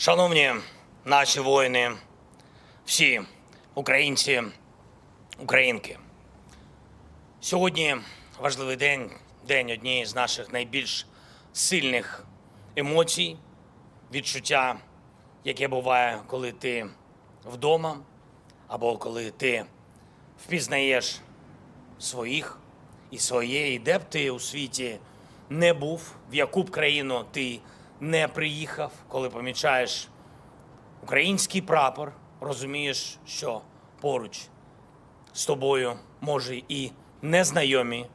Шановні наші воїни, всі українці, українки. Сьогодні важливий день, день однієї з наших найбільш сильних емоцій, відчуття, яке буває, коли ти вдома, або коли ти впізнаєш своїх і своє, і де б ти у світі не був, в яку б країну ти не приїхав, коли помічаєш український прапор, розумієш, що поруч з тобою може і незнайомі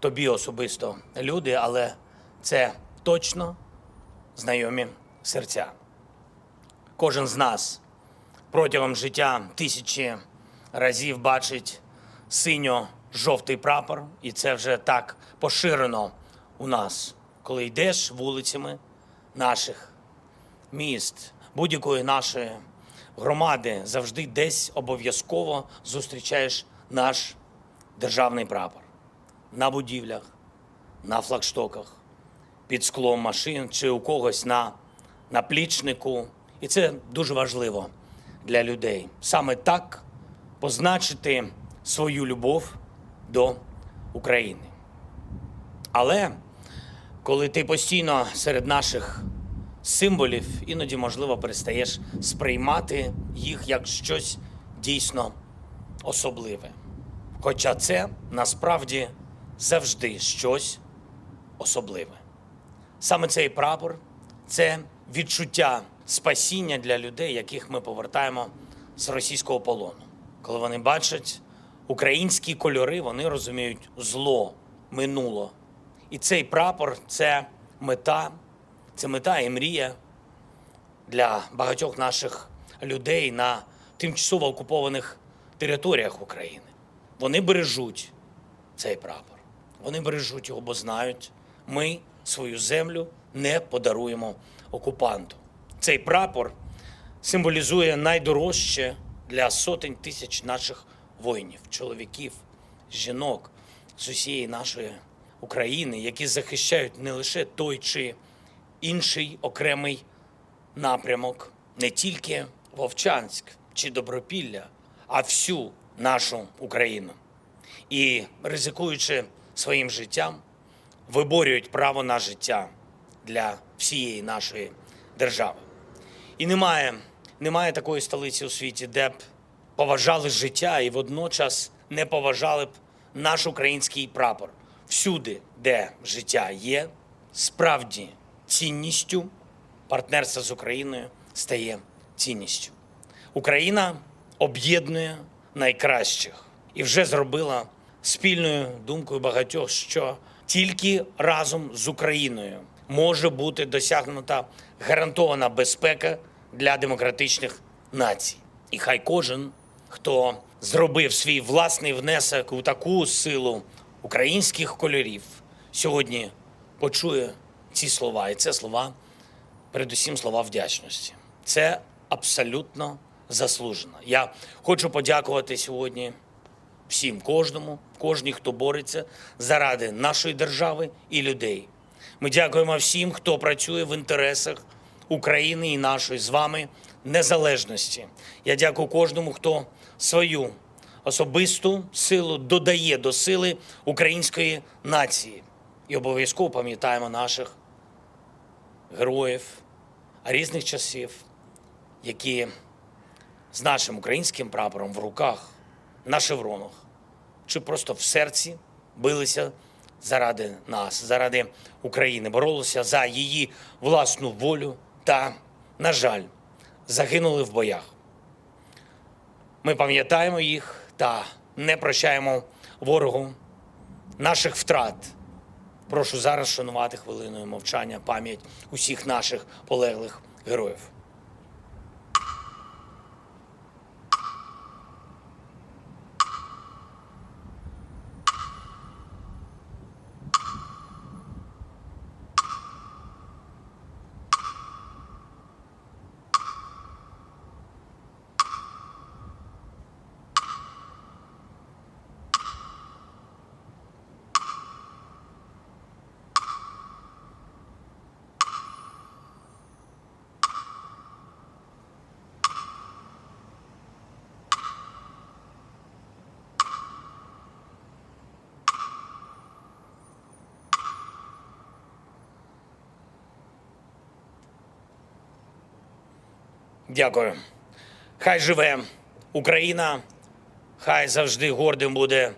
тобі особисто люди, але це точно знайомі серця. Кожен з нас протягом життя тисячі разів бачить синьо-жовтий прапор, і це вже так поширено у нас, коли йдеш вулицями наших міст, будь-якої нашої громади, завжди десь обов'язково зустрічаєш наш державний прапор на будівлях, на флагштоках, під склом машин чи у когось на наплічнику. І це дуже важливо для людей. Саме так позначити свою любов до України. Але коли ти постійно серед наших символів, іноді, можливо, перестаєш сприймати їх як щось дійсно особливе. Хоча це насправді завжди щось особливе. Саме цей прапор це відчуття спасіння для людей, яких ми повертаємо з російського полону. Коли вони бачать українські кольори, вони розуміють зло минуло. І цей прапор це мета, це мета і мрія для багатьох наших людей на тимчасово окупованих територіях України. Вони бережуть цей прапор. Вони бережуть його, бо знають, ми свою землю не подаруємо окупанту. Цей прапор символізує найдорожче для сотень тисяч наших воїнів, чоловіків, жінок з усієї нашої України, які захищають не лише той чи інший окремий напрямок, не тільки Вовчанськ чи Добропілля, а всю нашу Україну. І ризикуючи своїм життям, виборюють право на життя для всієї нашої держави. І немає, немає такої столиці у світі, де б поважали життя і водночас не поважали б наш український прапор. Всюди, де життя є, справді цінністю партнерство з Україною стає цінністю. Україна об'єднує найкращих і вже зробила спільною думкою багатьох, що тільки разом з Україною може бути досягнута гарантована безпека для демократичних націй. І хай кожен, хто зробив свій власний внесок у таку силу українських кольорів, сьогодні почує ці слова. І це слова, передусім слова вдячності. Це абсолютно заслужено. Я хочу подякувати сьогодні всім, кожному, кожній, хто бореться заради нашої держави і людей. Ми дякуємо всім, хто працює в інтересах України і нашої з вами незалежності. Я дякую кожному, хто свою особисту силу додає до сили української нації. І обов'язково пам'ятаємо наших героїв різних часів, які з нашим українським прапором в руках, на шевронах чи просто в серці билися заради нас, заради України, боролися за її власну волю та, на жаль, загинули в боях. Ми пам'ятаємо їх та не прощаємо ворогу наших втрат. Прошу зараз шанувати хвилиною мовчання пам'ять усіх наших полеглих героїв. Дякую. Хай живе Україна, хай завжди гордим буде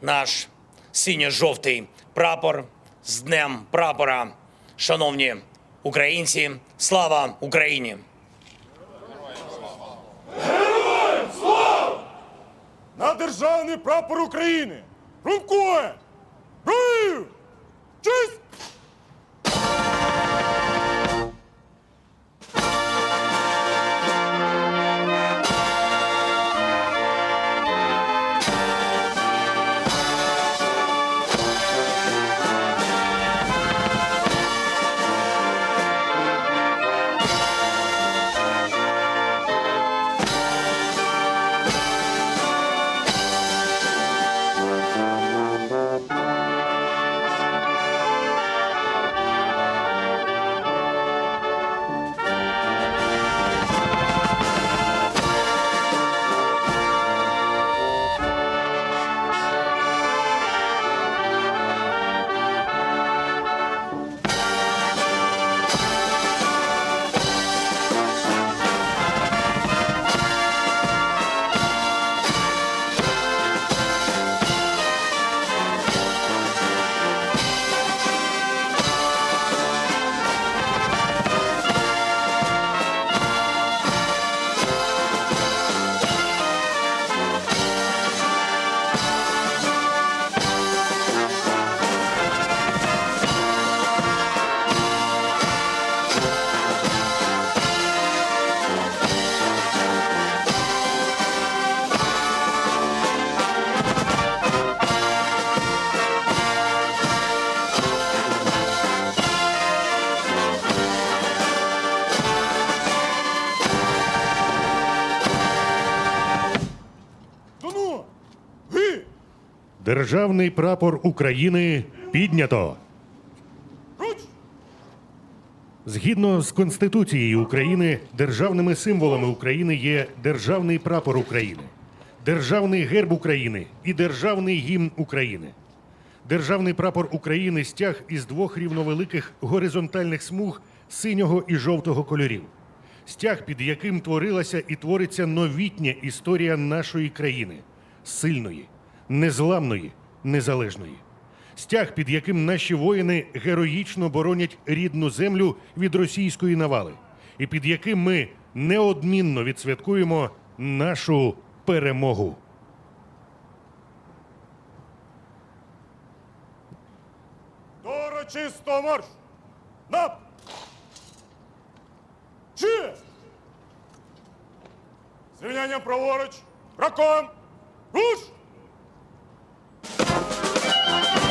наш синьо-жовтий прапор з Днем прапора. Шановні українці, слава Україні! на державний прапор України. Румкує! Честь! Державний прапор України піднято. Згідно з Конституцією України, державними символами України є державний прапор України, державний герб України і державний гімн України. Державний прапор України стяг із двох рівновеликих горизонтальних смуг синього і жовтого кольорів. Стяг, під яким творилася і твориться новітня історія нашої країни сильної, незламної, незалежної. Стяг, під яким наші воїни героїчно боронять рідну землю від російської навали, і під яким ми неодмінно відсвяткуємо нашу перемогу. Дорочисто марш! Нап! Чи! Звільнянням праворуч! Раком! Руш! Thank you.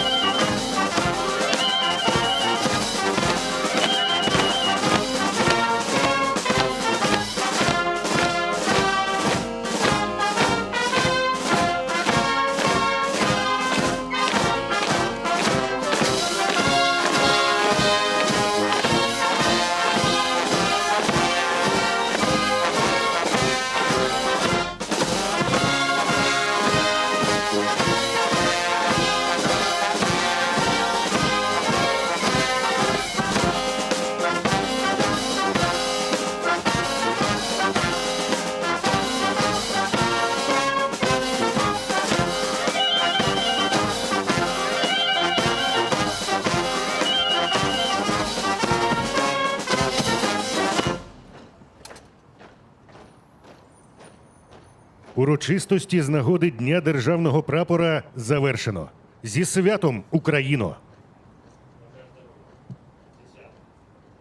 Урочистості з нагоди Дня державного прапора завершено. Зі святом Україно!